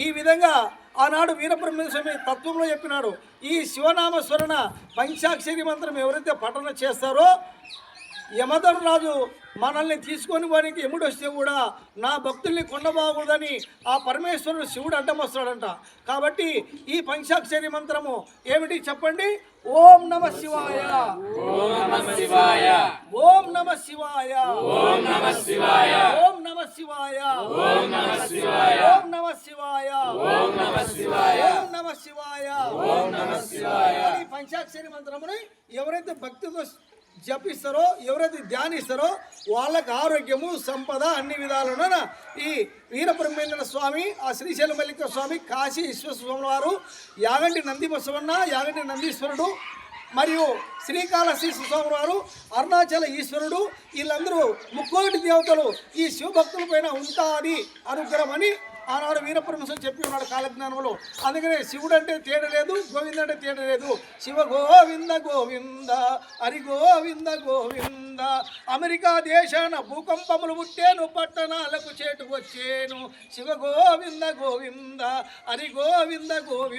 ఈ విధంగా ఆనాడు వీరబ్రహ్మస్వామి తత్వంలో చెప్పినాడు. ఈ శివనామ స్మరణ పంచాక్షరి మంత్రం ఎవరైతే పఠన చేస్తారో యమధర్ రాజు మనల్ని తీసుకొని పోనికి ఎముడు వస్తే కూడా నా భక్తుల్ని కొండబాగుదని ఆ పరమేశ్వరుడు శివుడు అడ్డం వస్తాడంట కాబట్టి ఈ పంచాక్షరి మంత్రము ఏమిటి చెప్పండి? ఓం నమ శివాయ ఓం నమ శివాయ. ఓం నమ శివాయ. ఓం నమ శివాయ. ఓం నమ శివాయ. ఓం నమ శివాయ ఓం నమ శివాయ ఓం నమ శివాయ ఓం నమ శివాయ. ఈ పంచాక్షరి మంత్రముని ఎవరైతే భక్తితో జపిస్తారో ఎవరైతే ధ్యానిస్తారో వాళ్ళకి ఆరోగ్యము సంపద అన్ని విధాలున ఈ వీరబ్రహ్మేంద్ర స్వామి ఆ శ్రీశైల మల్లిక స్వామి కాశీ విశ్వస్వామి వారు యాగంటి నంది బసవన్న యాగంటి నందీశ్వరుడు మరియు శ్రీకాళహస్తి స్వామి వారు అరుణాచల ఈశ్వరుడు వీళ్ళందరూ ముక్కోటి దేవతలు ఈ శివభక్తుల పైన ఉంటారని అనుగ్రహం అని ఆనాడు వీరపరమేశ్వరం చెప్పి ఉన్నాడు కాలజ్ఞానంలో. అందుకనే శివుడు అంటే తేడ లేదు గోవింద అంటే తేడ లేదు. శివ గోవింద గోవింద హరి గోవింద. గోవింద అమెరికా దేశాన భూకంపములు పుట్టేను పట్టణాలకు చేటుకొచ్చేను. శివ గోవింద గోవింద హరి గోవింద గోవింద.